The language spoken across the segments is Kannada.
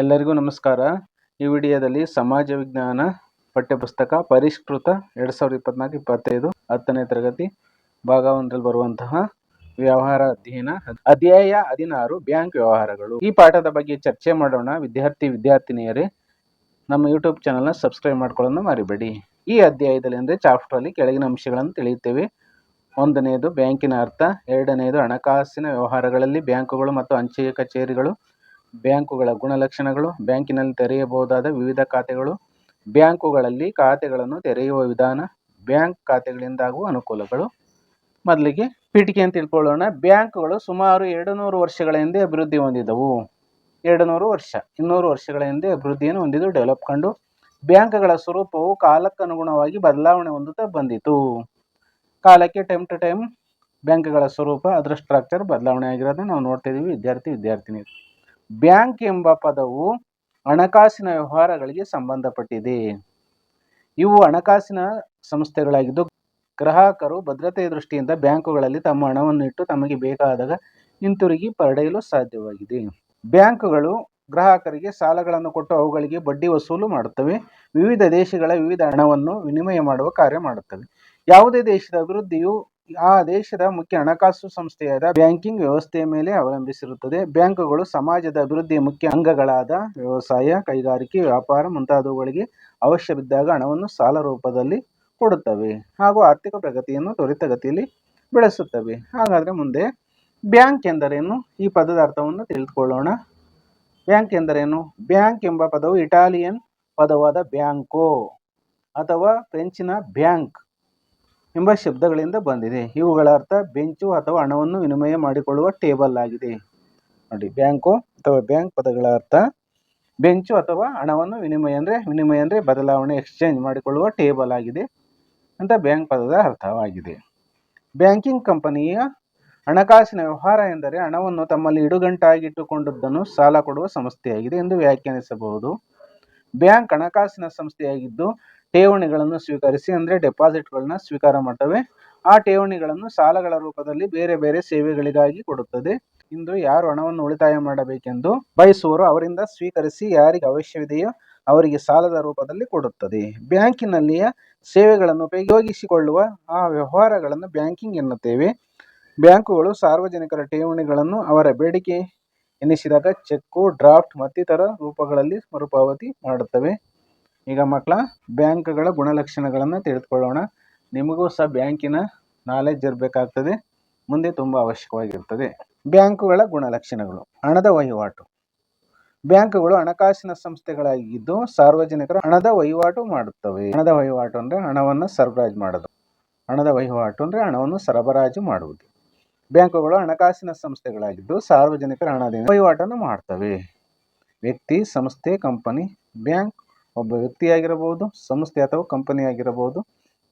ಎಲ್ಲರಿಗೂ ನಮಸ್ಕಾರ. ಈ ವಿಡಿಯೋದಲ್ಲಿ ಸಮಾಜ ವಿಜ್ಞಾನ ಪಠ್ಯಪುಸ್ತಕ ಪರಿಷ್ಕೃತ ಎರಡು ಸಾವಿರದ ಇಪ್ಪತ್ನಾಲ್ಕು ಇಪ್ಪತ್ತೈದು ಹತ್ತನೇ ತರಗತಿ ಭಾಗ ಒಂದರಲ್ಲಿ ಬರುವಂತಹ ವ್ಯವಹಾರ ಅಧ್ಯಯನ ಅಧ್ಯಾಯ ಹದಿನಾರು, ಬ್ಯಾಂಕ್ ವ್ಯವಹಾರಗಳು. ಈ ಪಾಠದ ಬಗ್ಗೆ ಚರ್ಚೆ ಮಾಡೋಣ. ವಿದ್ಯಾರ್ಥಿ, ವಿದ್ಯಾರ್ಥಿನಿಯರೇ, ನಮ್ಮ ಯೂಟ್ಯೂಬ್ ಚಾನಲ್ನ ಸಬ್ಸ್ಕ್ರೈಬ್ ಮಾಡ್ಕೊಳ್ಳೋದನ್ನ ಮರಿಬೇಡಿ. ಈ ಅಧ್ಯಾಯದಲ್ಲಿ ಅಂದರೆ ಚಾಪ್ಟರಲ್ಲಿ ಕೆಳಗಿನ ಅಂಶಗಳನ್ನು ತಿಳಿಯುತ್ತೇವೆ. ಒಂದನೆಯದು ಬ್ಯಾಂಕಿನ ಅರ್ಥ ಎರಡನೆಯದು ಹಣಕಾಸಿನ ವ್ಯವಹಾರಗಳಲ್ಲಿ ಬ್ಯಾಂಕುಗಳು ಮತ್ತು ಅಂಚೆ ಕಚೇರಿಗಳು. ಬ್ಯಾಂಕುಗಳ ಗುಣಲಕ್ಷಣಗಳು, ಬ್ಯಾಂಕಿನಲ್ಲಿ ತೆರೆಯಬಹುದಾದ ವಿವಿಧ ಖಾತೆಗಳು, ಬ್ಯಾಂಕುಗಳಲ್ಲಿ ಖಾತೆಗಳನ್ನು ತೆರೆಯುವ ವಿಧಾನ, ಬ್ಯಾಂಕ್ ಖಾತೆಗಳಿಂದಾಗುವ ಅನುಕೂಲಗಳು. ಮೊದಲಿಗೆ ಪೀಠಿಕೆ ಅಂತ ತಿಳ್ಕೊಳ್ಳೋಣ. ಬ್ಯಾಂಕುಗಳು ಸುಮಾರು ಎರಡು ನೂರು ವರ್ಷಗಳ ಹಿಂದೆ ಅಭಿವೃದ್ಧಿ ಹೊಂದಿದವು. ಎರಡು ನೂರು ವರ್ಷ, ಇನ್ನೂರು ವರ್ಷಗಳ ಹಿಂದೆ ಅಭಿವೃದ್ಧಿಯನ್ನು ಹೊಂದಿದ್ದು ಡೆವಲಪ್ ಕಂಡು ಬ್ಯಾಂಕ್ಗಳ ಸ್ವರೂಪವು ಕಾಲಕ್ಕನುಗುಣವಾಗಿ ಬದಲಾವಣೆ ಹೊಂದುತ್ತಾ ಬಂದಿತು. ಕಾಲಕ್ಕೆ ಟೈಮ್ ಟು ಟೈಮ್ ಬ್ಯಾಂಕ್ಗಳ ಸ್ವರೂಪ, ಅದರ ಸ್ಟ್ರಕ್ಚರ್ ಬದಲಾವಣೆ ಆಗಿರೋದನ್ನ ನಾವು ನೋಡ್ತಿದ್ದೀವಿ ವಿದ್ಯಾರ್ಥಿ, ವಿದ್ಯಾರ್ಥಿನಿ. ಬ್ಯಾಂಕ್ ಎಂಬ ಪದವು ಹಣಕಾಸಿನ ವ್ಯವಹಾರಗಳಿಗೆ ಸಂಬಂಧಪಟ್ಟಿದೆ. ಇವು ಹಣಕಾಸಿನ ಸಂಸ್ಥೆಗಳಾಗಿದ್ದು, ಗ್ರಾಹಕರು ಭದ್ರತೆಯ ದೃಷ್ಟಿಯಿಂದ ಬ್ಯಾಂಕುಗಳಲ್ಲಿ ತಮ್ಮ ಹಣವನ್ನು ಇಟ್ಟು ತಮಗೆ ಬೇಕಾದಾಗ ಹಿಂತಿರುಗಿ ಪಡೆಯಲು ಸಾಧ್ಯವಾಗಿದೆ. ಬ್ಯಾಂಕುಗಳು ಗ್ರಾಹಕರಿಗೆ ಸಾಲಗಳನ್ನು ಕೊಟ್ಟು ಅವುಗಳಿಗೆ ಬಡ್ಡಿ ವಸೂಲು ಮಾಡುತ್ತವೆ. ವಿವಿಧ ದೇಶಗಳ ವಿವಿಧ ಹಣವನ್ನು ವಿನಿಮಯ ಮಾಡುವ ಕಾರ್ಯ ಮಾಡುತ್ತವೆ. ಯಾವುದೇ ದೇಶದ ಅಭಿವೃದ್ಧಿಯು ಆ ದೇಶದ ಮುಖ್ಯ ಹಣಕಾಸು ಸಂಸ್ಥೆಯಾದ ಬ್ಯಾಂಕಿಂಗ್ ವ್ಯವಸ್ಥೆಯ ಮೇಲೆ ಅವಲಂಬಿಸಿರುತ್ತದೆ. ಬ್ಯಾಂಕುಗಳು ಸಮಾಜದ ಅಭಿವೃದ್ಧಿಯ ಮುಖ್ಯ ಅಂಗಗಳಾದ ವ್ಯವಸಾಯ, ಕೈಗಾರಿಕೆ, ವ್ಯಾಪಾರ ಮುಂತಾದವುಗಳಿಗೆ ಅವಶ್ಯವಿದ್ದಾಗ ಹಣವನ್ನು ಸಾಲ ರೂಪದಲ್ಲಿ ಕೊಡುತ್ತವೆ ಹಾಗೂ ಆರ್ಥಿಕ ಪ್ರಗತಿಯನ್ನು ತ್ವರಿತಗತಿಯಲ್ಲಿ ಬೆಳೆಸುತ್ತವೆ. ಹಾಗಾದರೆ ಮುಂದೆ ಬ್ಯಾಂಕ್ ಎಂದರೇನು? ಈ ಪದದ ಅರ್ಥವನ್ನು ತಿಳಿದುಕೊಳ್ಳೋಣ. ಬ್ಯಾಂಕ್ ಎಂದರೇನು? ಬ್ಯಾಂಕ್ ಎಂಬ ಪದವು ಇಟಾಲಿಯನ್ ಪದವಾದ ಬ್ಯಾಂಕೋ ಅಥವಾ ಫ್ರೆಂಚಿನ ಬ್ಯಾಂಕ್. ಎಂಬ ಶಬ್ದಗಳಿಂದ ಬಂದಿದೆ. ಇವುಗಳ ಅರ್ಥ ಬೆಂಚು ಅಥವಾ ಹಣವನ್ನು ವಿನಿಮಯ ಮಾಡಿಕೊಳ್ಳುವ ಟೇಬಲ್ ಆಗಿದೆ. ನೋಡಿ, ಬ್ಯಾಂಕು ಅಥವಾ ಬ್ಯಾಂಕ್ ಪದಗಳ ಅರ್ಥ ಬೆಂಚು ಅಥವಾ ಹಣವನ್ನು ವಿನಿಮಯ ಅಂದರೆ ವಿನಿಮಯ ಅಂದರೆ ಬದಲಾವಣೆ, ಎಕ್ಸ್ಚೇಂಜ್ ಮಾಡಿಕೊಳ್ಳುವ ಟೇಬಲ್ ಆಗಿದೆ ಅಂತ ಬ್ಯಾಂಕ್ ಪದದ ಅರ್ಥವಾಗಿದೆ. ಬ್ಯಾಂಕಿಂಗ್ ಕಂಪನಿಯ ಹಣಕಾಸಿನ ವ್ಯವಹಾರ ಎಂದರೆ ಹಣವನ್ನು ತಮ್ಮಲ್ಲಿ ಇಡುಗಂಟಾಗಿಟ್ಟುಕೊಂಡದ್ದನ್ನು ಸಾಲ ಕೊಡುವ ಸಂಸ್ಥೆಯಾಗಿದೆ ಎಂದು ವ್ಯಾಖ್ಯಾನಿಸಬಹುದು. ಬ್ಯಾಂಕ್ ಹಣಕಾಸಿನ ಸಂಸ್ಥೆಯಾಗಿದ್ದು ಠೇವಣಿಗಳನ್ನು ಸ್ವೀಕರಿಸಿ ಅಂದರೆ ಡೆಪಾಸಿಟ್ಗಳನ್ನ ಸ್ವೀಕಾರ ಮಾಡ್ತವೆ. ಆ ಠೇವಣಿಗಳನ್ನು ಸಾಲಗಳ ರೂಪದಲ್ಲಿ ಬೇರೆ ಬೇರೆ ಸೇವೆಗಳಿಗಾಗಿ ಕೊಡುತ್ತದೆ. ಇಂದು ಯಾರು ಹಣವನ್ನು ಉಳಿತಾಯ ಮಾಡಬೇಕೆಂದು ಬಯಸುವರು ಅವರಿಂದ ಸ್ವೀಕರಿಸಿ ಯಾರಿಗೆ ಅವಶ್ಯವಿದೆಯೋ ಅವರಿಗೆ ಸಾಲದ ರೂಪದಲ್ಲಿ ಕೊಡುತ್ತದೆ. ಬ್ಯಾಂಕಿನಲ್ಲಿಯ ಸೇವೆಗಳನ್ನು ಉಪಯೋಗಿಸಿಕೊಳ್ಳುವ ಆ ವ್ಯವಹಾರಗಳನ್ನು ಬ್ಯಾಂಕಿಂಗ್ ಎನ್ನುತ್ತೇವೆ. ಬ್ಯಾಂಕುಗಳು ಸಾರ್ವಜನಿಕರ ಠೇವಣಿಗಳನ್ನು ಅವರ ಬೇಡಿಕೆ ಎನಿಸಿದಾಗ ಚೆಕ್ಕು, ಡ್ರಾಫ್ಟ್ ಮತ್ತಿತರ ರೂಪಗಳಲ್ಲಿ ಮರುಪಾವತಿ ಮಾಡುತ್ತವೆ. ಈಗ ಮಕ್ಕಳ ಬ್ಯಾಂಕ್ಗಳ ಗುಣಲಕ್ಷಣಗಳನ್ನು ತಿಳಿದುಕೊಳ್ಳೋಣ. ನಿಮಗೂ ಸಹ ಬ್ಯಾಂಕಿನ ನಾಲೆಜ್ ಇರಬೇಕಾಗ್ತದೆ. ಮುಂದೆ ತುಂಬ ಅವಶ್ಯಕವಾಗಿರ್ತದೆ. ಬ್ಯಾಂಕುಗಳ ಗುಣಲಕ್ಷಣಗಳು. ಹಣದ ವಹಿವಾಟು. ಬ್ಯಾಂಕುಗಳು ಹಣಕಾಸಿನ ಸಂಸ್ಥೆಗಳಾಗಿದ್ದು ಸಾರ್ವಜನಿಕರ ಹಣದ ವಹಿವಾಟು ಮಾಡುತ್ತವೆ. ಹಣದ ವಹಿವಾಟು ಅಂದರೆ ಹಣವನ್ನು ಸರಬರಾಜು ಮಾಡೋದು. ಹಣದ ವಹಿವಾಟು ಅಂದರೆ ಹಣವನ್ನು ಸರಬರಾಜು ಮಾಡುವುದು. ಬ್ಯಾಂಕುಗಳು ಹಣಕಾಸಿನ ಸಂಸ್ಥೆಗಳಾಗಿದ್ದು ಸಾರ್ವಜನಿಕರ ಹಣದಿಂದ ವಹಿವಾಟನ್ನು ಮಾಡ್ತವೆ. ವ್ಯಕ್ತಿ, ಸಂಸ್ಥೆ, ಕಂಪನಿ, ಬ್ಯಾಂಕ್ ಒಬ್ಬ ವ್ಯಕ್ತಿಯಾಗಿರಬಹುದು, ಸಂಸ್ಥೆ ಅಥವಾ ಕಂಪನಿಯಾಗಿರಬಹುದು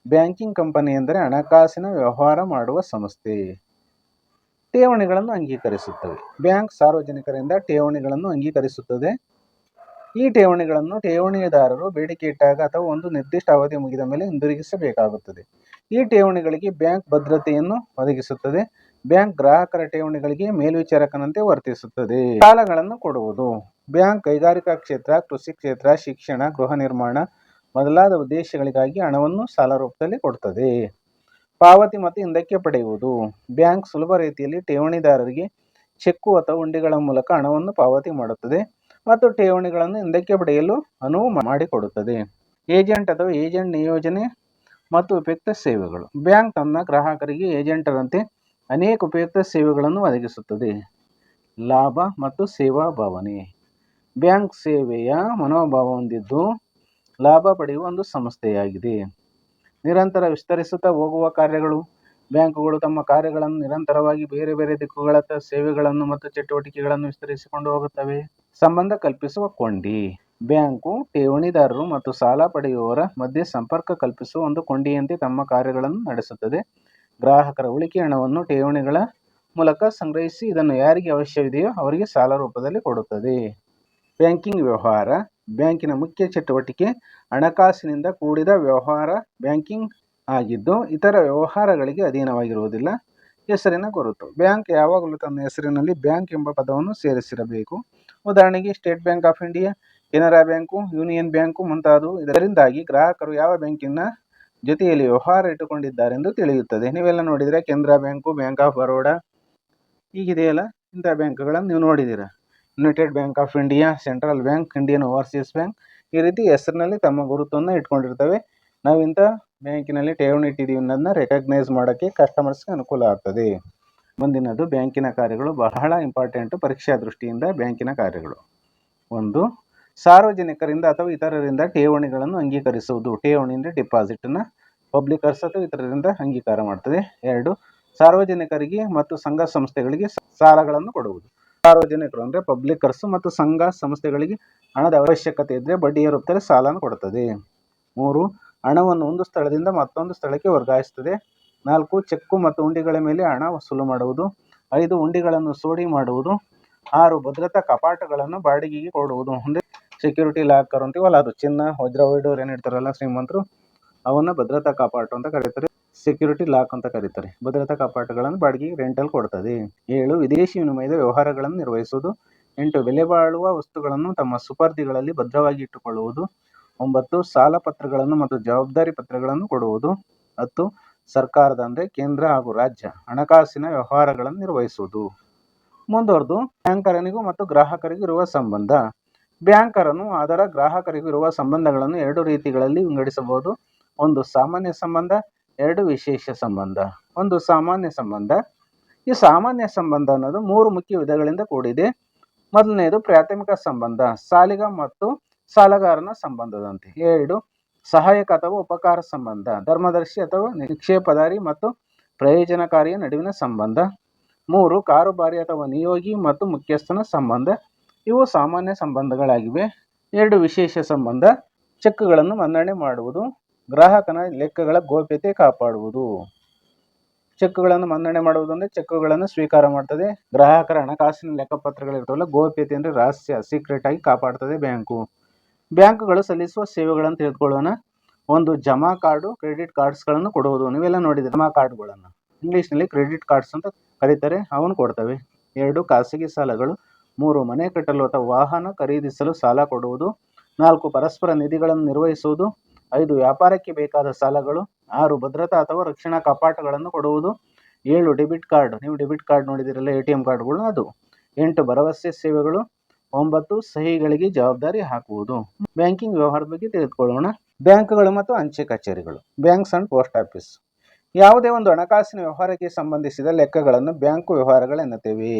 ಬ್ಯಾಂಕಿಂಗ್ ಕಂಪನಿ ಎಂದರೆ ಹಣಕಾಸಿನ ವ್ಯವಹಾರ ಮಾಡುವ ಸಂಸ್ಥೆ. ಠೇವಣಿಗಳನ್ನು ಅಂಗೀಕರಿಸುತ್ತವೆ ಬ್ಯಾಂಕ್ ಸಾರ್ವಜನಿಕರಿಂದ ಠೇವಣಿಗಳನ್ನು ಅಂಗೀಕರಿಸುತ್ತದೆ. ಈ ಠೇವಣಿಗಳನ್ನು ಠೇವಣಿದಾರರು ಬೇಡಿಕೆ ಇಟ್ಟಾಗ ಅಥವಾ ಒಂದು ನಿರ್ದಿಷ್ಟ ಅವಧಿ ಮುಗಿದ ಮೇಲೆ ಹಿಂದಿರುಗಿಸಬೇಕಾಗುತ್ತದೆ. ಈ ಠೇವಣಿಗಳಿಗೆ ಬ್ಯಾಂಕ್ ಭದ್ರತೆಯನ್ನು ಒದಗಿಸುತ್ತದೆ. ಬ್ಯಾಂಕ್ ಗ್ರಾಹಕರ ಠೇವಣಿಗಳಿಗೆ ಮೇಲ್ವಿಚಾರಕನಂತೆ ವರ್ತಿಸುತ್ತದೆ. ಸಾಲಗಳನ್ನು ಕೊಡುವುದು. ಬ್ಯಾಂಕ್, ಕೈಗಾರಿಕಾ ಕ್ಷೇತ್ರ, ಕೃಷಿ ಕ್ಷೇತ್ರ, ಶಿಕ್ಷಣ, ಗೃಹ ನಿರ್ಮಾಣ ಮೊದಲಾದ ಉದ್ದೇಶಗಳಿಗಾಗಿ ಹಣವನ್ನು ಸಾಲ ರೂಪದಲ್ಲಿ ಕೊಡುತ್ತದೆ ಪಾವತಿ ಮತ್ತು ಹಿಂದಕ್ಕೆ ಪಡೆಯುವುದು. ಬ್ಯಾಂಕ್ ಸುಲಭ ರೀತಿಯಲ್ಲಿ ಠೇವಣಿದಾರರಿಗೆ ಚೆಕ್ಕು ಅಥವಾ ಹುಂಡಿಗಳ ಮೂಲಕ ಹಣವನ್ನು ಪಾವತಿ ಮಾಡುತ್ತದೆ ಮತ್ತು ಠೇವಣಿಗಳನ್ನು ಹಿಂದಕ್ಕೆ ಪಡೆಯಲು ಅನುವು ಮಾಡಿಕೊಡುತ್ತದೆ. ಏಜೆಂಟ್ ಅಥವಾ ಏಜೆಂಟ್ ನಿಯೋಜನೆ ಮತ್ತು ಉಪಯುಕ್ತ ಸೇವೆಗಳು. ಬ್ಯಾಂಕ್ ತನ್ನ ಗ್ರಾಹಕರಿಗೆ ಏಜೆಂಟರಂತೆ ಅನೇಕ ಉಪಯುಕ್ತ ಸೇವೆಗಳನ್ನು ಒದಗಿಸುತ್ತದೆ. ಲಾಭ ಮತ್ತು ಸೇವಾ ಭಾವನೆ. ಬ್ಯಾಂಕ್ ಸೇವೆಯ ಮನೋಭಾವ ಹೊಂದಿದ್ದು ಲಾಭ ಪಡೆಯುವ ಒಂದು ಸಂಸ್ಥೆಯಾಗಿದೆ. ನಿರಂತರ ವಿಸ್ತರಿಸುತ್ತಾ ಹೋಗುವ ಕಾರ್ಯಗಳು, ಬ್ಯಾಂಕುಗಳು ತಮ್ಮ ಕಾರ್ಯಗಳನ್ನು ನಿರಂತರವಾಗಿ ಬೇರೆ ಬೇರೆ ದಿಕ್ಕುಗಳತ್ತ ಸೇವೆಗಳನ್ನು ಮತ್ತು ಚಟುವಟಿಕೆಗಳನ್ನು ವಿಸ್ತರಿಸಿಕೊಂಡು ಹೋಗುತ್ತವೆ. ಸಂಬಂಧ ಕಲ್ಪಿಸುವ ಕೊಂಡಿ ಬ್ಯಾಂಕು ಠೇವಣಿದಾರರು ಮತ್ತು ಸಾಲ ಪಡೆಯುವವರ ಮಧ್ಯೆ ಸಂಪರ್ಕ ಕಲ್ಪಿಸುವ ಒಂದು ಕೊಂಡಿಯಂತೆ ತಮ್ಮ ಕಾರ್ಯಗಳನ್ನು ನಡೆಸುತ್ತದೆ. ಗ್ರಾಹಕರ ಉಳಿಕೆ ಹಣವನ್ನು ಠೇವಣಿಗಳ ಮೂಲಕ ಸಂಗ್ರಹಿಸಿ ಇದನ್ನು ಯಾರಿಗೆ ಅವಶ್ಯವಿದೆಯೋ ಅವರಿಗೆ ಸಾಲ ರೂಪದಲ್ಲಿ ಕೊಡುತ್ತದೆ. ಬ್ಯಾಂಕಿಂಗ್ ವ್ಯವಹಾರ, ಬ್ಯಾಂಕಿನ ಮುಖ್ಯ ಚಟುವಟಿಕೆ, ಹಣಕಾಸಿನಿಂದ ಕೂಡಿದ ವ್ಯವಹಾರ, ಬ್ಯಾಂಕಿಂಗ್ ಆಗಿದ್ದು ಇತರ ವ್ಯವಹಾರಗಳಿಗೆ ಅಧೀನವಾಗಿರುವುದಿಲ್ಲ. ಹೆಸರಿನ ಗುರುತು. ಬ್ಯಾಂಕ್ ಯಾವಾಗಲೂ ತನ್ನ ಹೆಸರಿನಲ್ಲಿ ಬ್ಯಾಂಕ್ ಎಂಬ ಪದವನ್ನು ಸೇರಿಸಿರಬೇಕು. ಉದಾಹರಣೆಗೆ State Bank of India, Canara Bank, Union Bank ಮುಂತಾದವು. ಇದರಿಂದಾಗಿ ಗ್ರಾಹಕರು ಯಾವ ಬ್ಯಾಂಕಿನ ಜೊತೆಯಲ್ಲಿ ವ್ಯವಹಾರ ಇಟ್ಟುಕೊಂಡಿದ್ದಾರೆಂದು ತಿಳಿಯುತ್ತದೆ. ನೀವೆಲ್ಲ ನೋಡಿದರೆ Canara Bank, Bank of Baroda ಹೀಗಿದೆಯಲ್ಲ? ಇಂಥ ಬ್ಯಾಂಕ್ಗಳನ್ನು ನೀವು ನೋಡಿದ್ದೀರ? United Bank of India Central Bank Indian Overseas Bank ಈ ರೀತಿ ಹೆಸರಿನಲ್ಲಿ ತಮ್ಮ ಗುರುತನ್ನು ಇಟ್ಕೊಂಡಿರ್ತವೆ. ನಾವು ಬ್ಯಾಂಕಿನಲ್ಲಿ ಠೇವಣಿ ಇಟ್ಟಿದ್ದೀವಿ ಅನ್ನೋದನ್ನ ರೆಕಗ್ನೈಸ್ ಮಾಡೋಕ್ಕೆ ಕಸ್ಟಮರ್ಸ್ಗೆ ಅನುಕೂಲ ಆಗ್ತದೆ. ಮುಂದಿನದು ಬ್ಯಾಂಕಿನ ಕಾರ್ಯಗಳು ಬಹಳ ಇಂಪಾರ್ಟೆಂಟು ಪರೀಕ್ಷಾ ದೃಷ್ಟಿಯಿಂದ ಬ್ಯಾಂಕಿನ ಕಾರ್ಯಗಳು. ಒಂದು, ಸಾರ್ವಜನಿಕರಿಂದ ಅಥವಾ ಇತರರಿಂದ ಠೇವಣಿಗಳನ್ನು ಅಂಗೀಕರಿಸುವುದು. ಠೇವಣಿಯಿಂದ ಡಿಪಾಸಿಟನ್ನು ಪಬ್ಲಿಕರ್ಸ್ ಅಥವಾ ಇತರರಿಂದ ಅಂಗೀಕಾರ ಮಾಡ್ತದೆ. ಎರಡು, ಸಾರ್ವಜನಿಕರಿಗೆ ಮತ್ತು ಸಂಘ ಸಂಸ್ಥೆಗಳಿಗೆ ಸಾಲಗಳನ್ನು ಕೊಡುವುದು. ಸಾರ್ವಜನಿಕರು ಅಂದರೆ ಪಬ್ಲಿಕರ್ಸ್ ಮತ್ತು ಸಂಘ ಸಂಸ್ಥೆಗಳಿಗೆ ಹಣದ ಅವಶ್ಯಕತೆ ಇದ್ದರೆ ಬಡ್ಡಿಯ ರೂಪದಲ್ಲಿ ಸಾಲನ ಕೊಡುತ್ತದೆ ಮೂರು, ಹಣವನ್ನು ಒಂದು ಸ್ಥಳದಿಂದ ಮತ್ತೊಂದು ಸ್ಥಳಕ್ಕೆ ವರ್ಗಾಯಿಸುತ್ತದೆ. ನಾಲ್ಕು, ಚೆಕ್ಕು ಮತ್ತು ಉಂಡಿಗಳ ಮೇಲೆ ಹಣ ವಸೂಲು ಮಾಡುವುದು. ಐದು, ಉಂಡಿಗಳನ್ನು ಸೋಡಿ ಮಾಡುವುದು. ಆರು, ಭದ್ರತಾ ಕಪಾಟಗಳನ್ನು ಬಾಡಿಗೆಗೆ ಕೊಡುವುದು. ಅಂದರೆ ಸೆಕ್ಯೂರಿಟಿ ಲಾಕರ್ ಅಂತೀವಲ್ಲ ಅದು ಚಿನ್ನ, ವಜ್ರ, ವೈಡೋರ್ ಏನು ಇಡ್ತಾರಲ್ಲ ಶ್ರೀಮಂತರು, ಅವನ್ನ ಭದ್ರತಾ ಕಪಾಟು ಅಂತ ಕರೀತಾರೆ. ಸೆಕ್ಯೂರಿಟಿ ಲಾಕ್ ಅಂತ ಕರೀತಾರೆ. ಭದ್ರತಾ ಕಪಾಟಗಳನ್ನು ಬಾಡಿಗೆಗೆ ರೆಂಟಲ್ ಕೊಡ್ತದೆ. ಏಳು, ವಿದೇಶಿ ವಿನಿಮಯದ ವ್ಯವಹಾರಗಳನ್ನು ನಿರ್ವಹಿಸುವುದು. ಎಂಟು, ಬೆಲೆ ಬಾಳುವ ವಸ್ತುಗಳನ್ನು ತಮ್ಮ ಸುಪರ್ದಿಗಳಲ್ಲಿ ಭದ್ರವಾಗಿ ಇಟ್ಟುಕೊಳ್ಳುವುದು. ಒಂಬತ್ತು, ಸಾಲ ಪತ್ರಗಳನ್ನು ಮತ್ತು ಜವಾಬ್ದಾರಿ ಪತ್ರಗಳನ್ನು ಕೊಡುವುದು. ಹತ್ತು, ಸರ್ಕಾರದ ಅಂದರೆ ಕೇಂದ್ರ ಹಾಗೂ ರಾಜ್ಯ ಹಣಕಾಸಿನ ವ್ಯವಹಾರಗಳನ್ನು ನಿರ್ವಹಿಸುವುದು. ಮುಂದುವರೆದು, ಬ್ಯಾಂಕರನಿಗೂ ಮತ್ತು ಗ್ರಾಹಕರಿಗೂ ಇರುವ ಸಂಬಂಧ. ಬ್ಯಾಂಕರನು ಅದರ ಗ್ರಾಹಕರಿಗೂ ಇರುವ ಸಂಬಂಧಗಳನ್ನು ಎರಡು ರೀತಿಗಳಲ್ಲಿ ವಿಂಗಡಿಸಬಹುದು. ಒಂದು, ಸಾಮಾನ್ಯ ಸಂಬಂಧ. ಎರಡು ವಿಶೇಷ ಸಂಬಂಧ, ಒಂದು ಸಾಮಾನ್ಯ ಸಂಬಂಧ. ಈ ಸಾಮಾನ್ಯ ಸಂಬಂಧ ಅನ್ನೋದು ಮೂರು ಮುಖ್ಯ ವಿಧಗಳಿಂದ ಕೂಡಿದೆ. ಮೊದಲನೆಯದು ಪ್ರಾಥಮಿಕ ಸಂಬಂಧ, ಸಾಲಿಗ ಮತ್ತು ಸಾಲಗಾರನ ಸಂಬಂಧದಂತೆ. ಎರಡು, ಸಹಾಯಕ ಅಥವಾ ಉಪಕಾರ ಸಂಬಂಧ, ಧರ್ಮದರ್ಶಿ ಅಥವಾ ನಿಕ್ಷೇಪದಾರಿ ಮತ್ತು ಪ್ರಯೋಜನಕಾರಿಯ ನಡುವಿನ ಸಂಬಂಧ. ಮೂರು, ಕಾರುಬಾರಿ ಅಥವಾ ನಿಯೋಗಿ ಮತ್ತು ಮುಖ್ಯಸ್ಥನ ಸಂಬಂಧ. ಇವು ಸಾಮಾನ್ಯ ಸಂಬಂಧಗಳಾಗಿವೆ. ಎರಡು ವಿಶೇಷ ಸಂಬಂಧ, ಚೆಕ್ಗಳನ್ನು ಮನ್ನಣೆ ಮಾಡುವುದು. ಗ್ರಾಹಕನ ಲೆಕ್ಕಗಳ ಗೋಪ್ಯತೆ ಕಾಪಾಡುವುದು. ಚೆಕ್ಗಳನ್ನು ಮನ್ನಣೆ ಮಾಡುವುದು ಅಂದರೆ ಚೆಕ್ಗಳನ್ನು ಸ್ವೀಕಾರ ಮಾಡ್ತದೆ. ಗ್ರಾಹಕರ ಹಣಕಾಸಿನ ಲೆಕ್ಕಪತ್ರಗಳಿರ್ತವಲ್ಲ, ಗೋಪ್ಯತೆ ಅಂದರೆ ರಹಸ್ಯ ಸೀಕ್ರೆಟ್ ಆಗಿ ಕಾಪಾಡ್ತದೆ ಬ್ಯಾಂಕು. ಬ್ಯಾಂಕುಗಳು ಸಲ್ಲಿಸುವ ಸೇವೆಗಳನ್ನು ತಿಳಿದುಕೊಳ್ಳೋಣ. ಒಂದು ಜಮಾ ಕಾರ್ಡು, ಕ್ರೆಡಿಟ್ ಕಾರ್ಡ್ಸ್ಗಳನ್ನು ಕೊಡುವುದು. ನೀವೆಲ್ಲ ನೋಡಿದ್ರೆ ಜಮಾ ಕಾರ್ಡ್ಗಳನ್ನು. ಇಂಗ್ಲೀಷ್ನಲ್ಲಿ ಕ್ರೆಡಿಟ್ ಕಾರ್ಡ್ಸ್ ಅಂತ ಕರೀತಾರೆ, ಅವನು ಕೊಡ್ತವೆ. ಎರಡು, ಖಾಸಗಿ ಸಾಲಗಳು. ಮೂರು, ಮನೆ ಕಟ್ಟಲು ಅಥವಾ ವಾಹನ ಖರೀದಿಸಲು ಸಾಲ ಕೊಡುವುದು. ನಾಲ್ಕು, ಪರಸ್ಪರ ನಿಧಿಗಳನ್ನು ನಿರ್ವಹಿಸುವುದು. ಐದು ವ್ಯಾಪಾರಕ್ಕೆ ಬೇಕಾದ ಸಾಲಗಳು, ಆರು ಭದ್ರತಾ ಅಥವಾ ರಕ್ಷಣಾ ಕಪಾಟಗಳನ್ನು ಕೊಡುವುದು, ಏಳು ಡೆಬಿಟ್ ಕಾರ್ಡ್. ನೀವು ಡೆಬಿಟ್ ಕಾರ್ಡ್ ನೋಡಿದಿರಲ್ಲ, ಎ ಟಿ ಎಂ ಕಾರ್ಡ್ಗಳು ಅದು. ಎಂಟು ಭರವಸೆ ಸೇವೆಗಳು, ಒಂಬತ್ತು ಸಹಿಗಳಿಗೆ ಜವಾಬ್ದಾರಿ ಹಾಕುವುದು. ಬ್ಯಾಂಕಿಂಗ್ ವ್ಯವಹಾರದ ಬಗ್ಗೆ ತಿಳಿದುಕೊಳ್ಳೋಣ. ಬ್ಯಾಂಕ್ಗಳು ಮತ್ತು ಅಂಚೆ ಕಚೇರಿಗಳು, ಬ್ಯಾಂಕ್ಸ್ ಅಂಡ್ ಪೋಸ್ಟ್ ಆಫೀಸ್. ಯಾವುದೇ ಒಂದು ಹಣಕಾಸಿನ ವ್ಯವಹಾರಕ್ಕೆ ಸಂಬಂಧಿಸಿದ ಲೆಕ್ಕಗಳನ್ನು ಬ್ಯಾಂಕು ವ್ಯವಹಾರಗಳೆನ್ನುತ್ತೇವೆ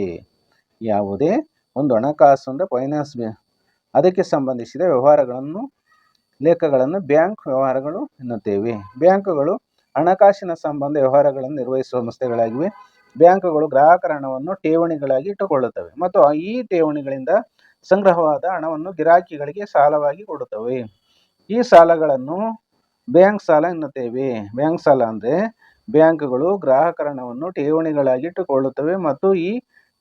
ಯಾವುದೇ ಒಂದು ಹಣಕಾಸು ಅಂದರೆ ಫೈನಾನ್ಸ್ ಅದಕ್ಕೆ ಸಂಬಂಧಿಸಿದ ವ್ಯವಹಾರಗಳನ್ನು ಲೇಖಗಳನ್ನು ಬ್ಯಾಂಕ್ ವ್ಯವಹಾರಗಳು ಎನ್ನುತ್ತೇವೆ. ಬ್ಯಾಂಕುಗಳು ಹಣಕಾಸಿನ ಸಂಬಂಧ ವ್ಯವಹಾರಗಳನ್ನು ನಿರ್ವಹಿಸುವ ಸಂಸ್ಥೆಗಳಾಗಿವೆ. ಬ್ಯಾಂಕುಗಳು ಗ್ರಾಹಕರ ಹಣವನ್ನು ಠೇವಣಿಗಳಾಗಿ ಇಟ್ಟುಕೊಳ್ಳುತ್ತವೆ ಮತ್ತು ಈ ಠೇವಣಿಗಳಿಂದ ಸಂಗ್ರಹವಾದ ಹಣವನ್ನು ಗಿರಾಕಿಗಳಿಗೆ ಸಾಲವಾಗಿ ಕೊಡುತ್ತವೆ. ಈ ಸಾಲಗಳನ್ನು ಬ್ಯಾಂಕ್ ಸಾಲ ಎನ್ನುತ್ತೇವೆ. ಬ್ಯಾಂಕ್ ಸಾಲ ಅಂದರೆ ಬ್ಯಾಂಕುಗಳು ಗ್ರಾಹಕರ ಹಣವನ್ನು ಠೇವಣಿಗಳಾಗಿ ಇಟ್ಟುಕೊಳ್ಳುತ್ತವೆ ಮತ್ತು ಈ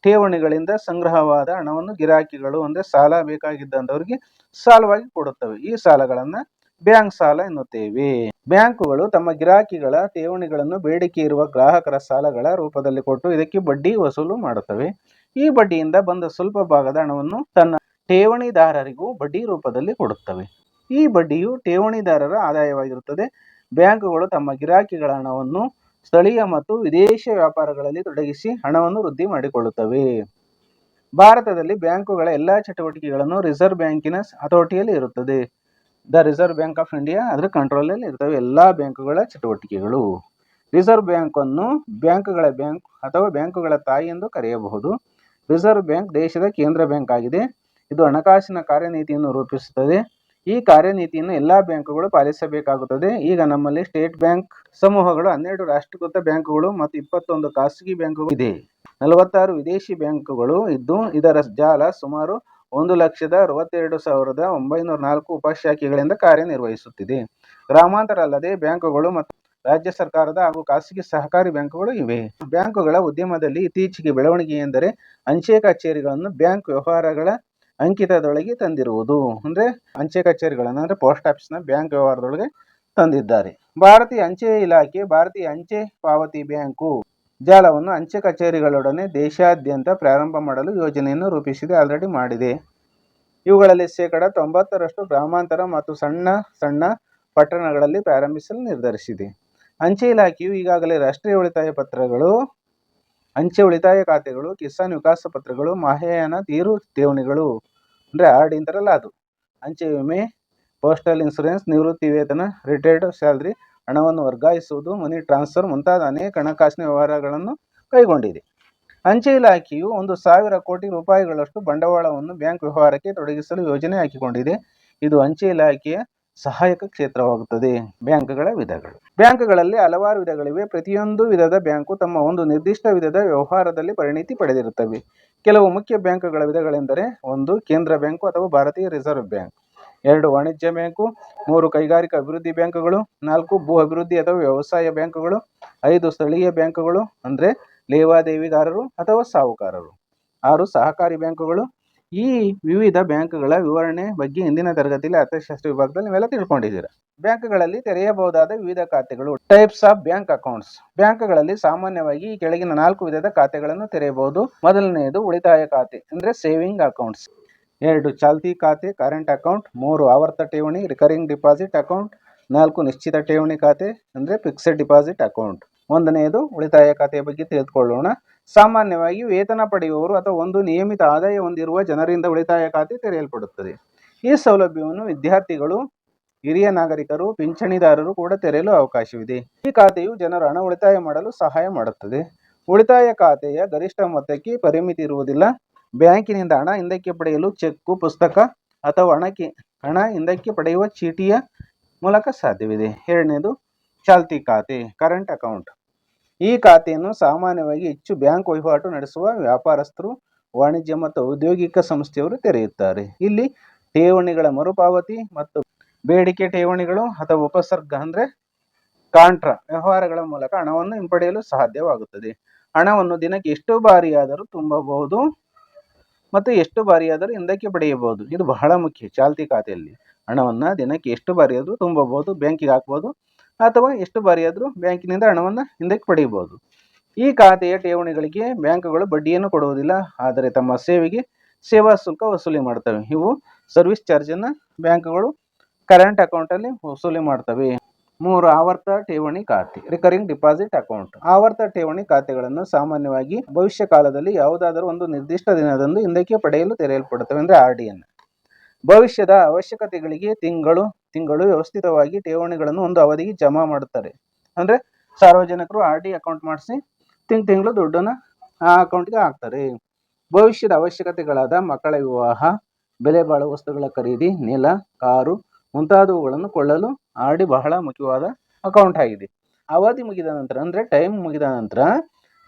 ಠೇವಣಿಗಳಿಂದ ಸಂಗ್ರಹವಾದ ಹಣವನ್ನು ಗಿರಾಕಿಗಳು ಅಂದರೆ ಸಾಲ ಬೇಕಾಗಿದ್ದಂಥವ್ರಿಗೆ ಸಾಲವಾಗಿ ಕೊಡುತ್ತವೆ. ಈ ಸಾಲಗಳನ್ನು ಬ್ಯಾಂಕ್ ಸಾಲ ಎನ್ನುತ್ತೇವೆ. ಬ್ಯಾಂಕುಗಳು ತಮ್ಮ ಗಿರಾಕಿಗಳ ಠೇವಣಿಗಳನ್ನು ಬೇಡಿಕೆ ಇರುವ ಗ್ರಾಹಕರ ಸಾಲಗಳ ರೂಪದಲ್ಲಿ ಕೊಟ್ಟು ಇದಕ್ಕೆ ಬಡ್ಡಿ ವಸೂಲು ಮಾಡುತ್ತವೆ. ಈ ಬಡ್ಡಿಯಿಂದ ಬಂದ ಸ್ವಲ್ಪ ಭಾಗದ ಹಣವನ್ನು ತನ್ನ ಠೇವಣಿದಾರರಿಗೂ ಬಡ್ಡಿ ರೂಪದಲ್ಲಿ ಕೊಡುತ್ತವೆ. ಈ ಬಡ್ಡಿಯು ಠೇವಣಿದಾರರ ಆದಾಯವಾಗಿರುತ್ತದೆ. ಬ್ಯಾಂಕುಗಳು ತಮ್ಮ ಗಿರಾಕಿಗಳ ಹಣವನ್ನು ಸ್ಥಳೀಯ ಮತ್ತು ವಿದೇಶಿ ವ್ಯಾಪಾರಗಳಲ್ಲಿ ತೊಡಗಿಸಿ ಹಣವನ್ನು ವೃದ್ಧಿ ಮಾಡಿಕೊಳ್ಳುತ್ತವೆ. ಭಾರತದಲ್ಲಿ ಬ್ಯಾಂಕುಗಳ ಎಲ್ಲ ಚಟುವಟಿಕೆಗಳನ್ನು ರಿಸರ್ವ್ ಬ್ಯಾಂಕಿನ ಹತೋಟಿಯಲ್ಲಿ ಇರುತ್ತದೆ. The reserve bank of India ಅದರ ಕಂಟ್ರೋಲಲ್ಲಿ ಇರ್ತವೆ ಎಲ್ಲ ಬ್ಯಾಂಕುಗಳ ಚಟುವಟಿಕೆಗಳು. ರಿಸರ್ವ್ ಬ್ಯಾಂಕನ್ನು ಬ್ಯಾಂಕುಗಳ ಬ್ಯಾಂಕ್ ಅಥವಾ ಬ್ಯಾಂಕುಗಳ ತಾಯಿ ಎಂದು ಕರೆಯಬಹುದು. ರಿಸರ್ವ್ ಬ್ಯಾಂಕ್ ದೇಶದ ಕೇಂದ್ರ ಬ್ಯಾಂಕ್ ಆಗಿದೆ. ಇದು ಹಣಕಾಸಿನ ಕಾರ್ಯನೀತಿಯನ್ನು ರೂಪಿಸುತ್ತದೆ. ಈ ಕಾರ್ಯನೀತಿಯನ್ನು ಎಲ್ಲಾ ಬ್ಯಾಂಕುಗಳು ಪಾಲಿಸಬೇಕಾಗುತ್ತದೆ. ಈಗ ನಮ್ಮಲ್ಲಿ ಸ್ಟೇಟ್ ಬ್ಯಾಂಕ್ ಸಮೂಹಗಳು, ಹನ್ನೆರಡು ರಾಷ್ಟ್ರೀಕೃತ ಬ್ಯಾಂಕುಗಳು ಮತ್ತು ಇಪ್ಪತ್ತೊಂದು ಖಾಸಗಿ ಬ್ಯಾಂಕುಗಳು ಇದೆ. ನಲವತ್ತಾರು ವಿದೇಶಿ ಬ್ಯಾಂಕುಗಳು ಇದ್ದು, ಇದರ ಜಾಲ ಸುಮಾರು ಒಂದು ಲಕ್ಷದ ಅರವತ್ತೆರಡು ಸಾವಿರದ ಒಂಬೈನೂರ ನಾಲ್ಕು ಉಪಶಾಖೆಗಳಿಂದ ಕಾರ್ಯನಿರ್ವಹಿಸುತ್ತಿದೆ. ಗ್ರಾಮಾಂತರ ಅಲ್ಲದೆ ಬ್ಯಾಂಕುಗಳು ಮತ್ತು ರಾಜ್ಯ ಸರ್ಕಾರದ ಹಾಗೂ ಖಾಸಗಿ ಸಹಕಾರಿ ಬ್ಯಾಂಕುಗಳು ಇವೆ. ಬ್ಯಾಂಕುಗಳ ಉದ್ಯಮದಲ್ಲಿ ಇತ್ತೀಚೆಗೆ ಬೆಳವಣಿಗೆ ಎಂದರೆ, ಅಂಚೆ ಕಚೇರಿಗಳನ್ನು ಬ್ಯಾಂಕ್ ವ್ಯವಹಾರಗಳ ಅಂಕಿತದೊಳಗೆ ತಂದಿರುವುದು. ಅಂದರೆ ಅಂಚೆ ಕಚೇರಿಗಳನ್ನು, ಅಂದರೆ ಪೋಸ್ಟ್ ಆಫೀಸ್ನ ಬ್ಯಾಂಕ್ ವ್ಯವಹಾರದೊಳಗೆ ತಂದಿದ್ದಾರೆ. ಭಾರತೀಯ ಅಂಚೆ ಇಲಾಖೆ, ಭಾರತೀಯ ಅಂಚೆ ಪಾವತಿ ಬ್ಯಾಂಕು ಜಾಲವನ್ನು ಅಂಚೆ ಕಚೇರಿಗಳೊಡನೆ ದೇಶಾದ್ಯಂತ ಪ್ರಾರಂಭ ಮಾಡಲು ಯೋಜನೆಯನ್ನು ರೂಪಿಸಿದೆ ಆಲ್ರೆಡಿ ಮಾಡಿದೆ. ಇವುಗಳಲ್ಲಿ ಶೇಕಡ ತೊಂಬತ್ತರಷ್ಟು ಗ್ರಾಮಾಂತರ ಮತ್ತು ಸಣ್ಣ ಸಣ್ಣ ಪಟ್ಟಣಗಳಲ್ಲಿ ಪ್ರಾರಂಭಿಸಲು ನಿರ್ಧರಿಸಿದೆ. ಅಂಚೆ ಇಲಾಖೆಯು ಈಗಾಗಲೇ ರಾಷ್ಟ್ರೀಯ ಉಳಿತಾಯ ಪತ್ರಗಳು ಅಂಚೆ ಉಳಿತಾಯ ಖಾತೆಗಳು, ಕಿಸಾನ್ ವಿಕಾಸ ಪತ್ರಗಳು, ಮಹಾಯಾನ ತೀರು ಠೇವಣಿಗಳು. ಅಂದರೆ ಆರ್ ಡಿ ಅಂತಾರಲ್ಲ ಅದು. ಅಂಚೆ ವಿಮೆ ಪೋಸ್ಟಲ್ ಇನ್ಸೂರೆನ್ಸ್ ನಿವೃತ್ತಿ ವೇತನ ರಿಟೈರ್ಡ್ ಸ್ಯಾಲ್ರಿ ಹಣವನ್ನು ವರ್ಗಾಯಿಸುವುದು ಮನಿ ಟ್ರಾನ್ಸ್ಫರ್ ಮುಂತಾದ ಅನೇಕ ಹಣಕಾಸಿನ ವ್ಯವಹಾರಗಳನ್ನು ಕೈಗೊಂಡಿದೆ. ಅಂಚೆ ಇಲಾಖೆಯು ಒಂದು ಸಾವಿರ ಕೋಟಿ ರೂಪಾಯಿಗಳಷ್ಟು ಬಂಡವಾಳವನ್ನು ಬ್ಯಾಂಕ್ ವ್ಯವಹಾರಕ್ಕೆ ತೊಡಗಿಸಲು ಯೋಜನೆ ಹಾಕಿಕೊಂಡಿದೆ. ಇದು ಅಂಚೆ ಇಲಾಖೆಯ ಸಹಾಯಕ ಕ್ಷೇತ್ರವಾಗುತ್ತದೆ. ಬ್ಯಾಂಕ್ಗಳ ವಿಧಗಳು. ಬ್ಯಾಂಕ್ಗಳಲ್ಲಿ ಹಲವಾರು ವಿಧಗಳಿವೆ. ಪ್ರತಿಯೊಂದು ವಿಧದ ಬ್ಯಾಂಕು ತಮ್ಮ ಒಂದು ನಿರ್ದಿಷ್ಟ ವಿಧದ ವ್ಯವಹಾರದಲ್ಲಿ ಪರಿಣಿತಿ ಪಡೆದಿರುತ್ತವೆ. ಕೆಲವು ಮುಖ್ಯ ಬ್ಯಾಂಕ್ಗಳ ವಿಧಗಳೆಂದರೆ ಒಂದು ಕೇಂದ್ರ ಬ್ಯಾಂಕು ಅಥವಾ ಭಾರತೀಯ ರಿಸರ್ವ್ ಬ್ಯಾಂಕ್. ಎರಡು ವಾಣಿಜ್ಯ ಬ್ಯಾಂಕು, ಮೂರು ಕೈಗಾರಿಕಾ ಅಭಿವೃದ್ಧಿ ಬ್ಯಾಂಕುಗಳು, ನಾಲ್ಕು ಭೂ ಅಭಿವೃದ್ಧಿ ಅಥವಾ ವ್ಯವಸಾಯ ಬ್ಯಾಂಕುಗಳು, ಐದು ಸ್ಥಳೀಯ ಬ್ಯಾಂಕುಗಳು, ಅಂದರೆ ಲೇವಾದೇವಿಗಾರರು ಅಥವಾ ಸಾಹುಕಾರರು. ಆರು ಸಹಕಾರಿ ಬ್ಯಾಂಕುಗಳು ಈ ವಿವಿಧ ಬ್ಯಾಂಕ್ಗಳ ವಿವರಣೆ ಬಗ್ಗೆ ಹಿಂದಿನ ತರಗತಿಯಲ್ಲಿ ಅರ್ಥಶಾಸ್ತ್ರ ವಿಭಾಗದಲ್ಲಿ ನೀವೆಲ್ಲ ತಿಳ್ಕೊಂಡಿದ್ದೀರಾ. ಬ್ಯಾಂಕ್ಗಳಲ್ಲಿ ತೆರೆಯಬಹುದಾದ ವಿವಿಧ ಖಾತೆಗಳು ಟೈಪ್ಸ್ ಆಫ್ ಬ್ಯಾಂಕ್ ಅಕೌಂಟ್ಸ್ ಬ್ಯಾಂಕ್ಗಳಲ್ಲಿ ಸಾಮಾನ್ಯವಾಗಿ ಈ ಕೆಳಗಿನ ನಾಲ್ಕು ವಿಧದ ಖಾತೆಗಳನ್ನು ತೆರೆಯಬಹುದು. ಮೊದಲನೆಯದು ಉಳಿತಾಯ ಖಾತೆ, ಅಂದರೆ ಸೇವಿಂಗ್ ಅಕೌಂಟ್ಸ್ ಎರಡು, ಚಾಲ್ತಿ ಖಾತೆ ಕರೆಂಟ್ ಅಕೌಂಟ್ ಮೂರು, ಆವರ್ತ ಠೇವಣಿ ರಿಕರಿಂಗ್ ಡಿಪಾಸಿಟ್ ಅಕೌಂಟ್ ನಾಲ್ಕು, ನಿಶ್ಚಿತ ಠೇವಣಿ ಖಾತೆ, ಅಂದರೆ ಫಿಕ್ಸೆಡ್ ಡಿಪಾಸಿಟ್ ಅಕೌಂಟ್ ಒಂದನೆಯದು ಉಳಿತಾಯ ಖಾತೆಯ ಬಗ್ಗೆ ತಿಳಿದುಕೊಳ್ಳೋಣ. ಸಾಮಾನ್ಯವಾಗಿ ವೇತನ ಪಡೆಯುವವರು ಅಥವಾ ಒಂದು ನಿಯಮಿತ ಆದಾಯ ಹೊಂದಿರುವ ಜನರಿಂದ ಉಳಿತಾಯ ಖಾತೆ ತೆರೆಯಲ್ಪಡುತ್ತದೆ. ಈ ಸೌಲಭ್ಯವನ್ನು ವಿದ್ಯಾರ್ಥಿಗಳು, ಹಿರಿಯ ನಾಗರಿಕರು, ಪಿಂಚಣಿದಾರರು ಕೂಡ ತೆರೆಯಲು ಅವಕಾಶವಿದೆ. ಈ ಖಾತೆಯು ಜನರು ಹಣ ಉಳಿತಾಯ ಮಾಡಲು ಸಹಾಯ ಮಾಡುತ್ತದೆ. ಉಳಿತಾಯ ಖಾತೆಯ ಗರಿಷ್ಠ ಮೊತ್ತಕ್ಕೆ ಪರಿಮಿತಿ ಇರುವುದಿಲ್ಲ. ಬ್ಯಾಂಕಿನಿಂದ ಹಣ ಹಿಂದಕ್ಕೆ ಪಡೆಯಲು ಚೆಕ್ಕು, ಪುಸ್ತಕ ಅಥವಾ ಹಣಕ್ಕೆ ಹಣ ಹಿಂದಕ್ಕೆ ಪಡೆಯುವ ಚೀಟಿಯ ಮೂಲಕ ಸಾಧ್ಯವಿದೆ. ಎರಡನೇದು, ಚಾಲ್ತಿ ಖಾತೆ, ಕರೆಂಟ್ ಅಕೌಂಟ್. ಈ ಖಾತೆಯನ್ನು ಸಾಮಾನ್ಯವಾಗಿ ಹೆಚ್ಚು ಬ್ಯಾಂಕ್ ವಹಿವಾಟು ನಡೆಸುವ ವ್ಯಾಪಾರಸ್ಥರು, ವಾಣಿಜ್ಯ ಮತ್ತು ಔದ್ಯೋಗಿಕ ಸಂಸ್ಥೆಯವರು ತೆರೆಯುತ್ತಾರೆ. ಇಲ್ಲಿ ಠೇವಣಿಗಳ ಮರುಪಾವತಿ ಮತ್ತು ಬೇಡಿಕೆ ಠೇವಣಿಗಳು ಅಥವಾ ಉಪಸರ್ಗ ಅಂದರೆ ಕಾಂಟ್ರಾ ವ್ಯವಹಾರಗಳ ಮೂಲಕ ಹಣವನ್ನು ಹಿಂಪಡೆಯಲು ಸಾಧ್ಯವಾಗುತ್ತದೆ. ಹಣವನ್ನು ದಿನಕ್ಕೆ ಎಷ್ಟು ಬಾರಿಯಾದರೂ ತುಂಬಬಹುದು ಮತ್ತು ಎಷ್ಟು ಬಾರಿಯಾದರೂ ಹಿಂದಕ್ಕೆ ಪಡೆಯಬಹುದು. ಇದು ಬಹಳ ಮುಖ್ಯ ಚಾಲ್ತಿ ಖಾತೆಯಲ್ಲಿ. ಹಣವನ್ನು ದಿನಕ್ಕೆ ಎಷ್ಟು ಬಾರಿಯಾದರೂ ತುಂಬಬಹುದು, ಬ್ಯಾಂಕಿಗೆ ಹಾಕ್ಬೋದು ಅಥವಾ ಎಷ್ಟು ಬಾರಿಯಾದರೂ ಬ್ಯಾಂಕಿನಿಂದ ಹಣವನ್ನು ಹಿಂದಕ್ಕೆ ಪಡೆಯಬಹುದು. ಈ ಖಾತೆಯ ಠೇವಣಿಗಳಿಗೆ ಬ್ಯಾಂಕುಗಳು ಬಡ್ಡಿಯನ್ನು ಕೊಡುವುದಿಲ್ಲ, ಆದರೆ ತಮ್ಮ ಸೇವೆಗೆ ಸೇವಾ ಶುಲ್ಕ ವಸೂಲಿ ಮಾಡ್ತವೆ. ಇವು ಸರ್ವಿಸ್ ಚಾರ್ಜನ್ನು ಬ್ಯಾಂಕುಗಳು ಕರೆಂಟ್ ಅಕೌಂಟಲ್ಲಿ ವಸೂಲಿ ಮಾಡ್ತವೆ. ಮೂರು ಆವರ್ತ ಠೇವಣಿ ಖಾತೆ, ರಿಕರಿಂಗ್ ಡಿಪಾಸಿಟ್ ಅಕೌಂಟ್. ಆವರ್ತ ಠೇವಣಿ ಖಾತೆಗಳನ್ನು ಸಾಮಾನ್ಯವಾಗಿ ಭವಿಷ್ಯ ಕಾಲದಲ್ಲಿ ಯಾವುದಾದರೂ ಒಂದು ನಿರ್ದಿಷ್ಟ ದಿನದಂದು ಹಿಂದಕ್ಕೆ ಪಡೆಯಲು ತೆರೆಯಲ್ಪಡುತ್ತವೆ, ಅಂದರೆ ಆರ್ ಡಿಯನ್ನು ಭವಿಷ್ಯದ ಅವಶ್ಯಕತೆಗಳಿಗೆ ತಿಂಗಳು ತಿಂಗಳು ವ್ಯವಸ್ಥಿತವಾಗಿ ಠೇವಣಿಗಳನ್ನು ಒಂದು ಅವಧಿಗೆ ಜಮಾ ಮಾಡುತ್ತಾರೆ ಅಂದರೆ ಸಾರ್ವಜನಿಕರು ಆರ್ ಡಿ ಅಕೌಂಟ್ ಮಾಡಿಸಿ ತಿಂಗ್ ತಿಂಗಳು ದುಡ್ಡನ್ನು ಆ ಅಕೌಂಟ್ಗೆ ಹಾಕ್ತಾರೆ. ಭವಿಷ್ಯದ ಅವಶ್ಯಕತೆಗಳಾದ ಮಕ್ಕಳ ವಿವಾಹ ಬೆಲೆ ಬಾಳುವ ವಸ್ತುಗಳ ಖರೀದಿ, ನೆಲ, ಕಾರು ಮುಂತಾದವುಗಳನ್ನು ಕೊಳ್ಳಲು ಆರ್ ಡಿ ಬಹಳ ಮುಖ್ಯವಾದ ಅಕೌಂಟ್ ಆಗಿದೆ. ಅವಧಿ ಮುಗಿದ ನಂತರ ಅಂದರೆ ಟೈಮ್ ಮುಗಿದ ನಂತರ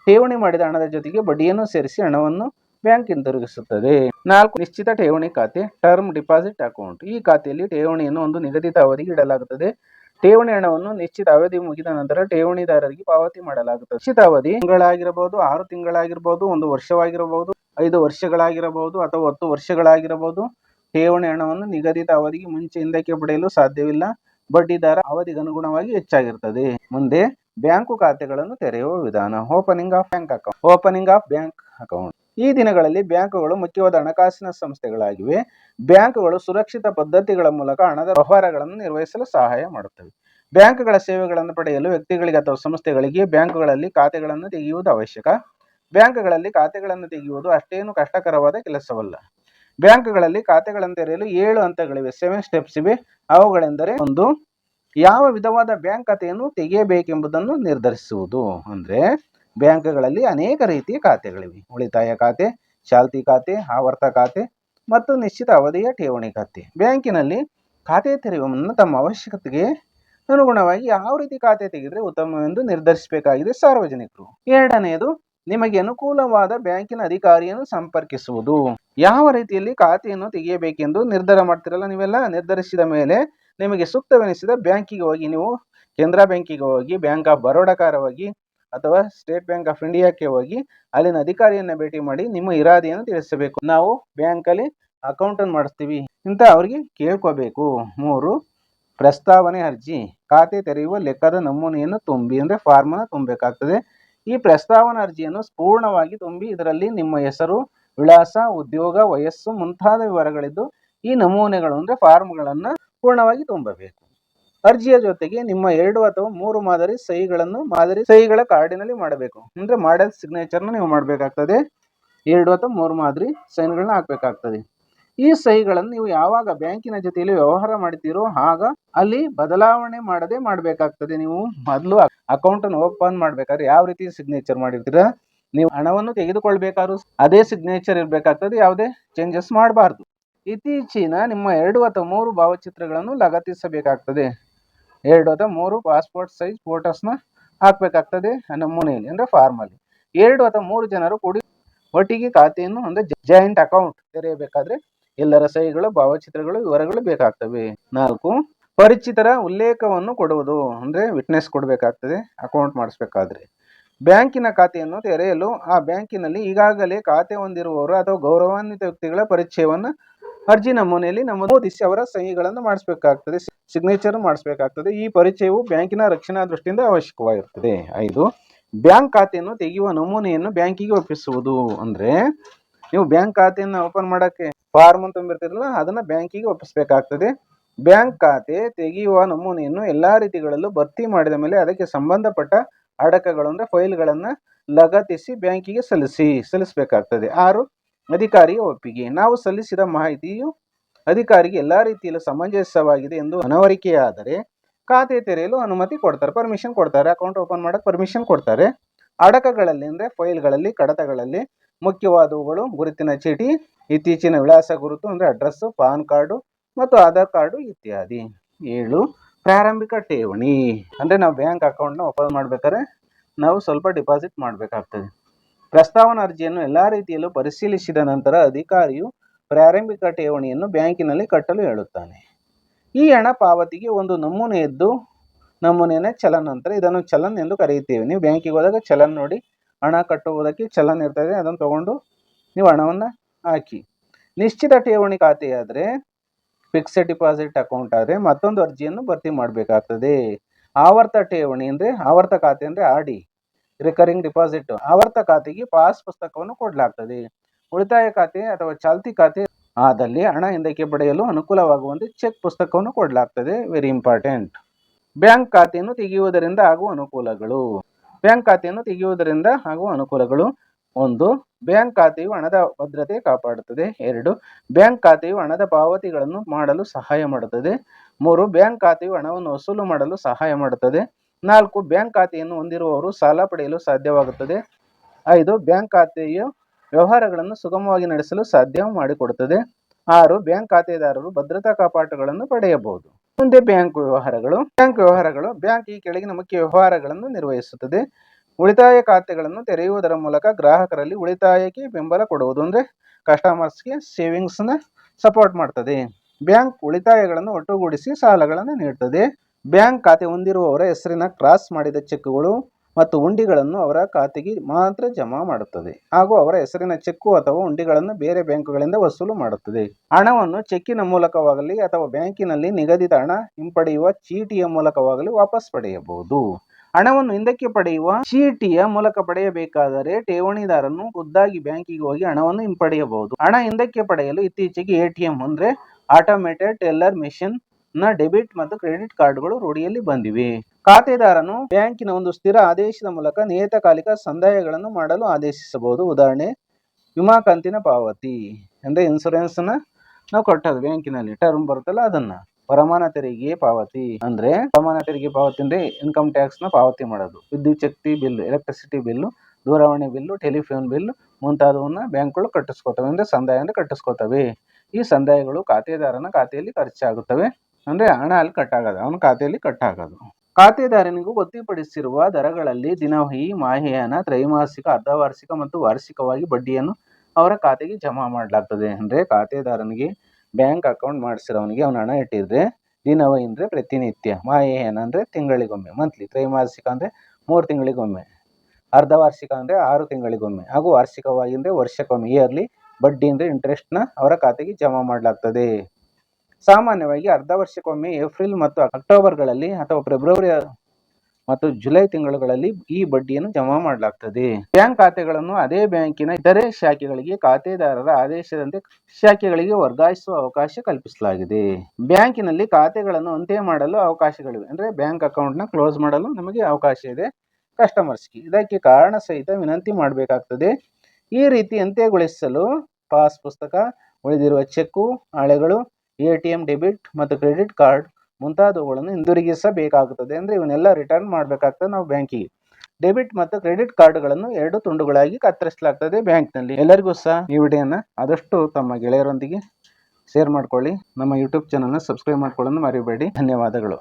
ಠೇವಣಿ ಮಾಡಿದ ಹಣದ ಜೊತೆಗೆ ಬಡ್ಡಿಯನ್ನು ಸೇರಿಸಿ ಹಣವನ್ನು ಬ್ಯಾಂಕ್ ಹಿಂದಿರುಗಿಸುತ್ತದೆ ನಾಲ್ಕು, ನಿಶ್ಚಿತ ಠೇವಣಿ ಖಾತೆ, ಟರ್ಮ್ ಡಿಪಾಸಿಟ್ ಅಕೌಂಟ್. ಈ ಖಾತೆಯಲ್ಲಿ ಠೇವಣಿಯನ್ನು ಒಂದು ನಿಗದಿತ ಅವಧಿಗೆ ಇಡಲಾಗುತ್ತದೆ. ಠೇವಣಿ ಹಣವನ್ನು ನಿಶ್ಚಿತ ಅವಧಿ ಮುಗಿದ ನಂತರ ಠೇವಣಿದಾರರಿಗೆ ಪಾವತಿ ಮಾಡಲಾಗುತ್ತದೆ. ನಿಶ್ಚಿತ ಅವಧಿ ತಿಂಗಳಾಗಿರಬಹುದು ಆರು ತಿಂಗಳಾಗಿರಬಹುದು ಒಂದು ವರ್ಷವಾಗಿರಬಹುದು ಐದು ವರ್ಷಗಳಾಗಿರಬಹುದು ಅಥವಾ ಹತ್ತು ವರ್ಷಗಳಾಗಿರಬಹುದು ಠೇವಣಿ ಹಣವನ್ನು ನಿಗದಿತ ಅವಧಿಗೆ ಮುಂಚೆ ಹಿಂದಕ್ಕೆ ಪಡೆಯಲು ಸಾಧ್ಯವಿಲ್ಲ. ಬಡ್ಡಿದರ ಅವಧಿಗೆ ಅನುಗುಣವಾಗಿ ಹೆಚ್ಚಾಗಿರುತ್ತದೆ ಮುಂದೆ ಬ್ಯಾಂಕು ಖಾತೆಗಳನ್ನು ತೆರೆಯುವ ವಿಧಾನ. Opening of bank account. Opening of bank account. ಈ ದಿನಗಳಲ್ಲಿ ಬ್ಯಾಂಕುಗಳು ಮುಖ್ಯವಾದ ಹಣಕಾಸಿನ ಸಂಸ್ಥೆಗಳಾಗಿವೆ. ಬ್ಯಾಂಕುಗಳು ಸುರಕ್ಷಿತ ಪದ್ಧತಿಗಳ ಮೂಲಕ ಹಣದ ವ್ಯವಹಾರಗಳನ್ನು ನಿರ್ವಹಿಸಲು ಸಹಾಯ ಮಾಡುತ್ತವೆ. ಬ್ಯಾಂಕುಗಳ ಸೇವೆಗಳನ್ನು ಪಡೆಯಲು ವ್ಯಕ್ತಿಗಳಿಗೆ ಅಥವಾ ಸಂಸ್ಥೆಗಳಿಗೆ ಬ್ಯಾಂಕುಗಳಲ್ಲಿ ಖಾತೆಗಳನ್ನು ತೆಗೆಯುವುದು ಅವಶ್ಯಕ. ಬ್ಯಾಂಕುಗಳಲ್ಲಿ ಖಾತೆಗಳನ್ನು ತೆಗೆಯುವುದು ಅಷ್ಟೇನು ಕಷ್ಟಕರವಾದ ಕೆಲಸವಲ್ಲ. ಬ್ಯಾಂಕುಗಳಲ್ಲಿ ಖಾತೆಗಳನ್ನು ತೆರೆಯಲು ಏಳು ಹಂತಗಳಿವೆ. ಸೆವೆನ್ ಸ್ಟೆಪ್ಸ್ ಇವೆ. ಅವುಗಳೆಂದರೆ ಒಂದು, ಯಾವ ವಿಧವಾದ ಬ್ಯಾಂಕ್ ಖಾತೆಯನ್ನು ತೆಗೆಯಬೇಕೆಂಬುದನ್ನು ನಿರ್ಧರಿಸುವುದು. ಅಂದರೆ ಬ್ಯಾಂಕ್ಗಳಲ್ಲಿ ಅನೇಕ ರೀತಿಯ ಖಾತೆಗಳಿವೆ. ಉಳಿತಾಯ ಖಾತೆ, ಚಾಲ್ತಿ ಖಾತೆ, ಆವರ್ತ ಖಾತೆ ಮತ್ತು ನಿಶ್ಚಿತ ಅವಧಿಯ ಠೇವಣಿ ಖಾತೆ. ಬ್ಯಾಂಕಿನಲ್ಲಿ ಖಾತೆ ತೆರೆಯುವ ಮುನ್ನ ತಮ್ಮ ಅವಶ್ಯಕತೆಗೆ ಅನುಗುಣವಾಗಿ ಯಾವ ರೀತಿ ಖಾತೆ ತೆಗೆದರೆ ಉತ್ತಮವೆಂದು ನಿರ್ಧರಿಸಬೇಕಾಗಿದೆ ಸಾರ್ವಜನಿಕರು. ಎರಡನೆಯದು, ನಿಮಗೆ ಅನುಕೂಲವಾದ ಬ್ಯಾಂಕಿನ ಅಧಿಕಾರಿಯನ್ನು ಸಂಪರ್ಕಿಸುವುದು. ಯಾವ ರೀತಿಯಲ್ಲಿ ಖಾತೆಯನ್ನು ತೆಗೆಯಬೇಕೆಂದು ನಿರ್ಧಾರ ಮಾಡ್ತಿರಲ್ಲ ನೀವೆಲ್ಲ? ನಿರ್ಧರಿಸಿದ ಮೇಲೆ ನಿಮಗೆ ಸೂಕ್ತವೆನಿಸಿದ ಬ್ಯಾಂಕಿಗೆ ಹೋಗಿ ನೀವು ಕೆನರಾ ಬ್ಯಾಂಕಿಗೆ ಹೋಗಿ, ಬ್ಯಾಂಕ್ ಆಫ್ ಬರೋಡಕಾರ ಹೋಗಿ ಅಥವಾ ಸ್ಟೇಟ್ ಬ್ಯಾಂಕ್ ಆಫ್ ಇಂಡಿಯಾಕ್ಕೆ ಹೋಗಿ ಅಲ್ಲಿನ ಅಧಿಕಾರಿಯನ್ನ ಭೇಟಿ ಮಾಡಿ ನಿಮ್ಮ ಇರಾದೆಯನ್ನು ತಿಳಿಸಬೇಕು. ನಾವು ಬ್ಯಾಂಕಲ್ಲಿ ಅಕೌಂಟನ್ನು ಮಾಡಿಸ್ತೀವಿ. ಅಂತ ಅವರಿಗೆ ಕೇಳ್ಕೋಬೇಕು. ಮೂರು, ಪ್ರಸ್ತಾವನೆ ಅರ್ಜಿ. ಖಾತೆ ತೆರೆಯುವ ಲೆಕ್ಕದ ನಮೂನೆಯನ್ನು ತುಂಬಿ ಅಂದರೆ ಫಾರ್ಮನ್ನು ತುಂಬಬೇಕಾಗ್ತದೆ. ಈ ಪ್ರಸ್ತಾವನಾ ಅರ್ಜಿಯನ್ನು ಪೂರ್ಣವಾಗಿ ತುಂಬಿ ಇದರಲ್ಲಿ ನಿಮ್ಮ ಹೆಸರು, ವಿಳಾಸ, ಉದ್ಯೋಗ, ವಯಸ್ಸು ಮುಂತಾದ ವಿವರಗಳಿದ್ದು ಈ ನಮೂನೆಗಳು ಅಂದರೆ ಫಾರ್ಮ್ಗಳನ್ನು ಪೂರ್ಣವಾಗಿ ತುಂಬಬೇಕು. ಅರ್ಜಿಯ ಜೊತೆಗೆ ನಿಮ್ಮ ಎರಡು ಅಥವಾ ಮೂರು ಮಾದರಿ ಸಹಿಗಳನ್ನು ಮಾದರಿ ಸಹಿಗಳ ಕಾರ್ಡಿನಲ್ಲಿ ಮಾಡಬೇಕು. ಅಂದ್ರೆ ಮಾಡೆಲ್ ಸಿಗ್ನೇಚರ್ನ ನೀವು ಮಾಡಬೇಕಾಗ್ತದೆ. ಎರಡು ಅಥವಾ ಮೂರು ಮಾದರಿ ಸೈನ್ಗಳನ್ನ ಹಾಕಬೇಕಾಗ್ತದೆ. ಈ ಸಹಿಗಳನ್ನು ನೀವು ಯಾವಾಗ ಬ್ಯಾಂಕಿನ ಜೊತೆಯಲ್ಲಿ ವ್ಯವಹಾರ ಮಾಡ್ತೀರೋ ಆಗ ಅಲ್ಲಿ ಬದಲಾವಣೆ ಮಾಡದೆ ಮಾಡಬೇಕಾಗ್ತದೆ. ನೀವು ಮೊದಲು ಅಕೌಂಟನ್ನು ಓಪನ್ ಮಾಡಬೇಕಾದ್ರೆ ಯಾವ ರೀತಿ ಸಿಗ್ನೇಚರ್ ಮಾಡಿರ್ತೀರಾ? ನೀವು ಹಣವನ್ನು ತೆಗೆದುಕೊಳ್ಬೇಕಾದ್ರೂ ಅದೇ ಸಿಗ್ನೇಚರ್ ಇರಬೇಕಾಗ್ತದೆ. ಯಾವುದೇ ಚೇಂಜಸ್ ಮಾಡಬಾರ್ದು. ಇತ್ತೀಚಿನ ನಿಮ್ಮ ಎರಡು ಅಥವಾ ಮೂರು ಭಾವಚಿತ್ರಗಳನ್ನು ಲಗತ್ತಿಸಬೇಕಾಗ್ತದೆ. ಎರಡು ಅಥವಾ ಮೂರು ಪಾಸ್ಪೋರ್ಟ್ ಸೈಜ್ ಫೋಟೋಸ್ನ ಹಾಕಬೇಕಾಗ್ತದೆ. ನಮೂನೆಯಲ್ಲಿ ಅಂದರೆ ಫಾರ್ಮಲ್ಲಿ ಎರಡು ಅಥವಾ ಮೂರು ಜನರು ಕೂಡಿ ಒಟ್ಟಿಗೆ ಖಾತೆಯನ್ನು ಒಂದು ಜಾಯಿಂಟ್ ಅಕೌಂಟ್ ತೆರೆಯಬೇಕಾದ್ರೆ ಎಲ್ಲರ ಸಹಿಗಳು, ಭಾವಚಿತ್ರಗಳು, ವಿವರಗಳು ಬೇಕಾಗ್ತವೆ. ನಾಲ್ಕು, ಪರಿಚಿತರ ಉಲ್ಲೇಖವನ್ನು ಕೊಡುವುದು, ಅಂದರೆ ವಿಟ್ನೆಸ್ ಕೊಡಬೇಕಾಗ್ತದೆ ಅಕೌಂಟ್ ಮಾಡಿಸ್ಬೇಕಾದ್ರೆ. ಬ್ಯಾಂಕಿನ ಖಾತೆಯನ್ನು ತೆರೆಯಲು, ಆ ಬ್ಯಾಂಕಿನಲ್ಲಿ ಈಗಾಗಲೇ ಖಾತೆ ಹೊಂದಿರುವವರು ಅಥವಾ ಗೌರವಾನ್ವಿತ ವ್ಯಕ್ತಿಗಳ ಪರಿಚಯವನ್ನು ಅರ್ಜಿ ನಮೂನೆಯಲ್ಲಿ ನಮೂದಿಸಿ ಅವರ ಸಹಿಗಳನ್ನು ಮಾಡಿಸ್ಬೇಕಾಗ್ತದೆ. ಸಿಗ್ನೇಚರ್ ಮಾಡಿಸಬೇಕಾಗ್ತದೆ. ಈ ಪರಿಚಯವು ಬ್ಯಾಂಕಿನ ರಕ್ಷಣಾ ದೃಷ್ಟಿಯಿಂದ ಅವಶ್ಯಕವಾಗಿರ್ತದೆ. ಐದು, ಬ್ಯಾಂಕ್ ಖಾತೆಯನ್ನು ತೆಗೆಯುವ ನಮೂನೆಯನ್ನು ಬ್ಯಾಂಕಿಗೆ ಒಪ್ಪಿಸುವುದು. ಅಂದ್ರೆ, ನೀವು ಬ್ಯಾಂಕ್ ಖಾತೆಯನ್ನು ಓಪನ್ ಮಾಡೋಕ್ಕೆ ಫಾರ್ಮ್ ತುಂಬಿರ್ತಿರಲ್ಲ, ಅದನ್ನ ಬ್ಯಾಂಕಿಗೆ ಒಪ್ಪಿಸಬೇಕಾಗ್ತದೆ. ಬ್ಯಾಂಕ್ ಖಾತೆ ತೆಗೆಯುವ ನಮೂನೆಯನ್ನು ಎಲ್ಲಾ ರೀತಿಗಳಲ್ಲೂ ಭರ್ತಿ ಮಾಡಿದ ಮೇಲೆ ಅದಕ್ಕೆ ಸಂಬಂಧಪಟ್ಟ ಅಡಕಗಳು ಅಂದ್ರೆ ಫೈಲ್ಗಳನ್ನು ಲಗತ್ತಿಸಿ ಬ್ಯಾಂಕಿಗೆ ಸಲ್ಲಿಸಿ, ಸಲ್ಲಿಸಬೇಕಾಗ್ತದೆ. ಆರು, ಅಧಿಕಾರಿಯ ಒಪ್ಪಿಗೆ. ನಾವು ಸಲ್ಲಿಸಿದ ಮಾಹಿತಿಯು ಅಧಿಕಾರಿಗೆ ಎಲ್ಲಾ ರೀತಿಯಲ್ಲೂ ಸಮಂಜಸವಾಗಿದೆ ಎಂದು ಮನವರಿಕೆಯಾದರೆ ಖಾತೆ ತೆರೆಯಲು ಅನುಮತಿ ಕೊಡ್ತಾರೆ ಪರ್ಮಿಷನ್ ಕೊಡ್ತಾರೆ ಅಕೌಂಟ್ ಓಪನ್ ಮಾಡಕ್ಕೆ ಪರ್ಮಿಷನ್ ಕೊಡ್ತಾರೆ. ಅಡಕಗಳಲ್ಲಿ ಅಂದರೆ ಫೈಲ್ಗಳಲ್ಲಿ, ಕಡತಗಳಲ್ಲಿ ಮುಖ್ಯವಾದವುಗಳು ಗುರುತಿನ ಚೀಟಿ, ಇತ್ತೀಚಿನ ವಿಳಾಸ ಗುರುತು ಅಂದರೆ ಅಡ್ರೆಸ್ಸು ಪಾನ್ ಕಾರ್ಡು ಮತ್ತು ಆಧಾರ್ ಕಾರ್ಡು ಇತ್ಯಾದಿ. ಏಳು, ಪ್ರಾರಂಭಿಕ ಠೇವಣಿ. ಅಂದರೆ ನಾವು ಬ್ಯಾಂಕ್ ಅಕೌಂಟ್ನ ಓಪನ್ ಮಾಡಬೇಕಾದ್ರೆ ನಾವು ಸ್ವಲ್ಪ ಡಿಪಾಸಿಟ್ ಮಾಡಬೇಕಾಗ್ತದೆ. ಪ್ರಸ್ತಾವನಾ ಅರ್ಜಿಯನ್ನು ಎಲ್ಲ ರೀತಿಯಲ್ಲೂ ಪರಿಶೀಲಿಸಿದ ನಂತರ ಅಧಿಕಾರಿಯು ಪ್ರಾರಂಭಿಕ ಠೇವಣಿಯನ್ನು ಬ್ಯಾಂಕಿನಲ್ಲಿ ಕಟ್ಟಲು ಹೇಳುತ್ತಾನೆ. ಈ ಹಣ ಪಾವತಿಗೆ ಒಂದು ನಮೂನೆ ಇದ್ದು ನಮೂನೆಯನ್ನು ಚಲನ್ ಅಂತಾರೆ ಇದನ್ನು ಚಲನ್ ಎಂದು ಕರೆಯುತ್ತೇವೆ. ನೀವು ಬ್ಯಾಂಕಿಗೆ ಹೋದಾಗ ಚಲನ್ ನೋಡಿ, ಹಣ ಕಟ್ಟುವುದಕ್ಕೆ ಚಲನ್ ಇರ್ತದೆ, ಅದನ್ನು ತಗೊಂಡು ನೀವು ಹಣವನ್ನು ಹಾಕಿ. ನಿಶ್ಚಿತ ಠೇವಣಿ ಖಾತೆಯಾದರೆ ಫಿಕ್ಸೆಡ್ ಡಿಪಾಸಿಟ್ ಅಕೌಂಟ್ ಆದರೆ ಮತ್ತೊಂದು ಅರ್ಜಿಯನ್ನು ಭರ್ತಿ ಮಾಡಬೇಕಾಗ್ತದೆ. ಆವರ್ತ ಠೇವಣಿ ಅಂದರೆ, ಆವರ್ತ ಖಾತೆ ಅಂದರೆ ಆರ್ ಡಿ, ರಿಕರಿಂಗ್ ಡಿಪಾಸಿಟ್. ಆವರ್ತ ಖಾತೆಗೆ ಪಾಸ್ ಪುಸ್ತಕವನ್ನು ಕೊಡಲಾಗ್ತದೆ. ಉಳಿತಾಯ ಖಾತೆ ಅಥವಾ ಚಾಲ್ತಿ ಖಾತೆ ಆದಲ್ಲಿ ಹಣ ಹಿಂದಕ್ಕೆ ಪಡೆಯಲು ಅನುಕೂಲವಾಗುವಂತೆ ಚೆಕ್ ಪುಸ್ತಕವನ್ನು ಕೊಡಲಾಗ್ತದೆ. ವೆರಿ ಇಂಪಾರ್ಟೆಂಟ್ ಬ್ಯಾಂಕ್ ಖಾತೆಯನ್ನು ತೆಗೆಯುವುದರಿಂದ ಆಗುವ ಅನುಕೂಲಗಳು. ಬ್ಯಾಂಕ್ ಖಾತೆಯನ್ನು ತೆಗೆಯುವುದರಿಂದ ಆಗುವ ಅನುಕೂಲಗಳು. ಒಂದು, ಬ್ಯಾಂಕ್ ಖಾತೆಯು ಹಣದ ಭದ್ರತೆ ಕಾಪಾಡುತ್ತದೆ. ಎರಡು, ಬ್ಯಾಂಕ್ ಖಾತೆಯು ಹಣದ ಪಾವತಿಗಳನ್ನು ಮಾಡಲು ಸಹಾಯ ಮಾಡುತ್ತದೆ. ಮೂರು, ಬ್ಯಾಂಕ್ ಖಾತೆಯು ಹಣವನ್ನು ವಸೂಲು ಮಾಡಲು ಸಹಾಯ ಮಾಡುತ್ತದೆ. ನಾಲ್ಕು, ಬ್ಯಾಂಕ್ ಖಾತೆಯನ್ನು ಹೊಂದಿರುವವರು ಸಾಲ ಪಡೆಯಲು ಸಾಧ್ಯವಾಗುತ್ತದೆ. ಐದು, ಬ್ಯಾಂಕ್ ಖಾತೆಯು ವ್ಯವಹಾರಗಳನ್ನು ಸುಗಮವಾಗಿ ನಡೆಸಲು ಸಾಧ್ಯ ಮಾಡಿಕೊಡುತ್ತದೆ. ಆರು, ಬ್ಯಾಂಕ್ ಖಾತೆದಾರರು ಭದ್ರತಾ ಕಾಪಾಟುಗಳನ್ನು ಪಡೆಯಬಹುದು. ಮುಂದೆ ಬ್ಯಾಂಕ್ ವ್ಯವಹಾರಗಳು. ಬ್ಯಾಂಕ್ ವ್ಯವಹಾರಗಳು, ಬ್ಯಾಂಕ್ ಈ ಕೆಳಗಿನ ಮುಖ್ಯ ವ್ಯವಹಾರಗಳನ್ನು ನಿರ್ವಹಿಸುತ್ತದೆ. ಉಳಿತಾಯ ಖಾತೆಗಳನ್ನು ತೆರೆಯುವುದರ ಮೂಲಕ ಗ್ರಾಹಕರಲ್ಲಿ ಉಳಿತಾಯಕ್ಕೆ ಬೆಂಬಲ ಕೊಡುವುದು ಅಂದ್ರೆ ಕಸ್ಟಮರ್ಸ್ಗೆ ಸೇವಿಂಗ್ಸ್ನ ಸಪೋರ್ಟ್ ಮಾಡ್ತದೆ. ಬ್ಯಾಂಕ್ ಉಳಿತಾಯಗಳನ್ನು ಒಟ್ಟುಗೂಡಿಸಿ ಸಾಲಗಳನ್ನು ನೀಡುತ್ತದೆ ಬ್ಯಾಂಕ್ ಖಾತೆ ಹೊಂದಿರುವವರ ಹೆಸರಿನ ಕ್ರಾಸ್ ಮಾಡಿದ ಚೆಕ್ಗಳು ಮತ್ತು ಹುಂಡಿಗಳನ್ನು ಅವರ ಖಾತೆಗೆ ಮಾತ್ರ ಜಮಾ ಮಾಡುತ್ತದೆ. ಹಾಗೂ ಅವರ ಹೆಸರಿನ ಚೆಕ್ಕು ಅಥವಾ ಹುಂಡಿಗಳನ್ನು ಬೇರೆ ಬ್ಯಾಂಕುಗಳಿಂದ ವಸೂಲು ಮಾಡುತ್ತದೆ. ಹಣವನ್ನು ಚೆಕ್ಕಿನ ಮೂಲಕವಾಗಲಿ ಅಥವಾ ಬ್ಯಾಂಕಿನಲ್ಲಿ ನಿಗದಿತ ಹಣ ಹಿಂಪಡೆಯುವ ಚೀಟಿಯ ಮೂಲಕವಾಗಲಿ ವಾಪಸ್ ಪಡೆಯಬಹುದು. ಹಣವನ್ನು ಹಿಂದಕ್ಕೆ ಪಡೆಯುವ ಚೀಟಿಯ ಮೂಲಕ ಪಡೆಯಬೇಕಾದರೆ ಠೇವಣಿದಾರನು ಖುದ್ದಾಗಿ ಬ್ಯಾಂಕಿಗೆ ಹೋಗಿ ಹಣವನ್ನು ಹಿಂಪಡೆಯಬಹುದು. ಹಣ ಹಿಂದಕ್ಕೆ ಪಡೆಯಲು ಇತ್ತೀಚೆಗೆ ಎಟಿಎಂ ಅಂದರೆ ಆಟೋಮೇಟೆಡ್ ಟೆಲ್ಲರ್ ಮೆಷಿನ್ನ ಡೆಬಿಟ್ ಮತ್ತು ಕ್ರೆಡಿಟ್ ಕಾರ್ಡ್ಗಳು ರೂಢಿಯಲ್ಲಿ ಬಂದಿವೆ. ಖಾತೆದಾರನು ಬ್ಯಾಂಕಿನ ಒಂದು ಸ್ಥಿರ ಆದೇಶದ ಮೂಲಕ ನಿಯತಕಾಲಿಕ ಸಂದಾಯಗಳನ್ನು ಮಾಡಲು ಆದೇಶಿಸಬಹುದು. ಉದಾಹರಣೆ, ವಿಮಾ ಕಂತಿನ ಪಾವತಿ ಅಂದ್ರೆ ಇನ್ಸೂರೆನ್ಸ್ನ ನಾವು ಕಟ್ಟೋದು ಬ್ಯಾಂಕಿನಲ್ಲಿ ಟರ್ಮ್ ಬರುತ್ತಲ್ಲ ಅದನ್ನ. ವರಮಾನ ತೆರಿಗೆ ಪಾವತಿ ಅಂದ್ರೆ ವರಮಾನ ತೆರಿಗೆ ಪಾವತಿ ಅಂದ್ರೆ ಇನ್ಕಮ್ ಟ್ಯಾಕ್ಸ್ನ ಪಾವತಿ ಮಾಡೋದು. ವಿದ್ಯುತ್ ಶಕ್ತಿ ಬಿಲ್ ಎಲೆಕ್ಟ್ರಿಸಿಟಿ ಬಿಲ್ ದೂರವಾಣಿ ಬಿಲ್ ಟೆಲಿಫೋನ್ ಬಿಲ್ ಮುಂತಾದವನ್ನ ಬ್ಯಾಂಕ್ಗಳು ಕಟ್ಟಿಸ್ಕೊತವೆ ಅಂದ್ರೆ ಸಂದಾಯ ಅಂದ್ರೆ ಕಟ್ಟಿಸ್ಕೊತವೆ. ಈ ಸಂದಾಯಗಳು ಖಾತೆದಾರನ ಖಾತೆಯಲ್ಲಿ ಖರ್ಚಾಗುತ್ತವೆ. ಅಂದ್ರೆ ಹಣ ಅಲ್ಲಿ ಕಟ್ಟಾಗದು ಅವನ ಖಾತೆಯಲ್ಲಿ ಕಟ್ಟಾಗದು. ಖಾತೆದಾರನಿಗೂ ಗೊತ್ತಿಪಡಿಸಿರುವ ದರಗಳಲ್ಲಿ ದಿನವಹಿ, ಮಾಹೆಯಾನ, ತ್ರೈಮಾಸಿಕ, ಅರ್ಧವಾರ್ಷಿಕ ಮತ್ತು ವಾರ್ಷಿಕವಾಗಿ ಬಡ್ಡಿಯನ್ನು ಅವರ ಖಾತೆಗೆ ಜಮಾ ಮಾಡಲಾಗ್ತದೆ. ಅಂದರೆ ಖಾತೆದಾರನಿಗೆ ಬ್ಯಾಂಕ್ ಅಕೌಂಟ್ ಮಾಡಿಸಿರೋವನಿಗೆ ಅವನ ಹಣ ಇಟ್ಟಿದ್ರೆ ದಿನವಹಿ ಅಂದರೆ ಪ್ರತಿನಿತ್ಯ, ಮಾಹೆಯಾನ ಅಂದರೆ ತಿಂಗಳಿಗೊಮ್ಮೆ, ಮಂತ್ಲಿ, ತ್ರೈಮಾಸಿಕ ಅಂದರೆ ಮೂರು ತಿಂಗಳಿಗೊಮ್ಮೆ, ಅರ್ಧವಾರ್ಷಿಕ ಅಂದರೆ ಆರು ತಿಂಗಳಿಗೊಮ್ಮೆ, ಹಾಗೂ ವಾರ್ಷಿಕವಾಗಿ ಅಂದರೆ ವರ್ಷಕ್ಕೊಮ್ಮೆ, ಇಯರ್ಲಿ ಬಡ್ಡಿ ಅಂದರೆ ಇಂಟ್ರೆಸ್ಟ್ನ ಅವರ ಖಾತೆಗೆ ಜಮಾ ಮಾಡಲಾಗ್ತದೆ. ಸಾಮಾನ್ಯವಾಗಿ ಅರ್ಧ ವರ್ಷಕ್ಕೊಮ್ಮೆ ಏಪ್ರಿಲ್ ಮತ್ತು ಅಕ್ಟೋಬರ್ಗಳಲ್ಲಿ ಅಥವಾ ಫೆಬ್ರವರಿ ಮತ್ತು ಜುಲೈ ತಿಂಗಳುಗಳಲ್ಲಿ ಈ ಬಡ್ಡಿಯನ್ನು ಜಮಾ ಮಾಡಲಾಗ್ತದೆ. ಬ್ಯಾಂಕ್ ಖಾತೆಗಳನ್ನು ಅದೇ ಬ್ಯಾಂಕಿನ ಇತರೆ ಶಾಖೆಗಳಿಗೆ ಖಾತೆದಾರರ ಆದೇಶದಂತೆ ಶಾಖೆಗಳಿಗೆ ವರ್ಗಾಯಿಸುವ ಅವಕಾಶ ಕಲ್ಪಿಸಲಾಗಿದೆ. ಬ್ಯಾಂಕಿನಲ್ಲಿ ಖಾತೆಗಳನ್ನು ಅಂತ್ಯ ಮಾಡಲು ಅವಕಾಶಗಳಿವೆ. ಅಂದ್ರೆ ಬ್ಯಾಂಕ್ ಅಕೌಂಟ್ನ ಕ್ಲೋಸ್ ಮಾಡಲು ನಮಗೆ ಅವಕಾಶ ಇದೆ. ಕಸ್ಟಮರ್ಸ್ಗೆ ಇದಕ್ಕೆ ಕಾರಣ ಸಹಿತ ವಿನಂತಿ ಮಾಡಬೇಕಾಗ್ತದೆ. ಈ ರೀತಿ ಅಂತ್ಯಗೊಳಿಸಲು ಪಾಸ್ ಪುಸ್ತಕ, ಉಳಿದಿರುವ ಚೆಕ್ಕು, ಹಾಳೆಗಳು ಎ ಟಿ ಡೆಬಿಟ್ ಮತ್ತು ಕ್ರೆಡಿಟ್ ಕಾರ್ಡ್ ಮುಂತಾದವುಗಳನ್ನು ಹಿಂದಿರುಗಿಸಬೇಕಾಗುತ್ತದೆ. ಅಂದರೆ ಇವನ್ನೆಲ್ಲ ರಿಟರ್ನ್ ಮಾಡಬೇಕಾಗ್ತದೆ ನಾವು ಬ್ಯಾಂಕಿಗೆ ಡೆಬಿಟ್ ಮತ್ತು ಕ್ರೆಡಿಟ್ ಕಾರ್ಡ್ಗಳನ್ನು ಎರಡು ತುಂಡುಗಳಾಗಿ ಕತ್ತರಿಸಲಾಗ್ತದೆ ಬ್ಯಾಂಕ್ನಲ್ಲಿ. ಎಲ್ಲರಿಗೂ ಸಹ ಈ ವಿಡಿಯೋನ ಆದಷ್ಟು ತಮ್ಮ ಗೆಳೆಯರೊಂದಿಗೆ ಶೇರ್ ಮಾಡ್ಕೊಳ್ಳಿ. ನಮ್ಮ ಯೂಟ್ಯೂಬ್ ಚಾನಲ್ನ ಸಬ್ಸ್ಕ್ರೈಬ್ ಮಾಡ್ಕೊಳ್ಳೋದು ಮರಿಬೇಡಿ. ಧನ್ಯವಾದಗಳು.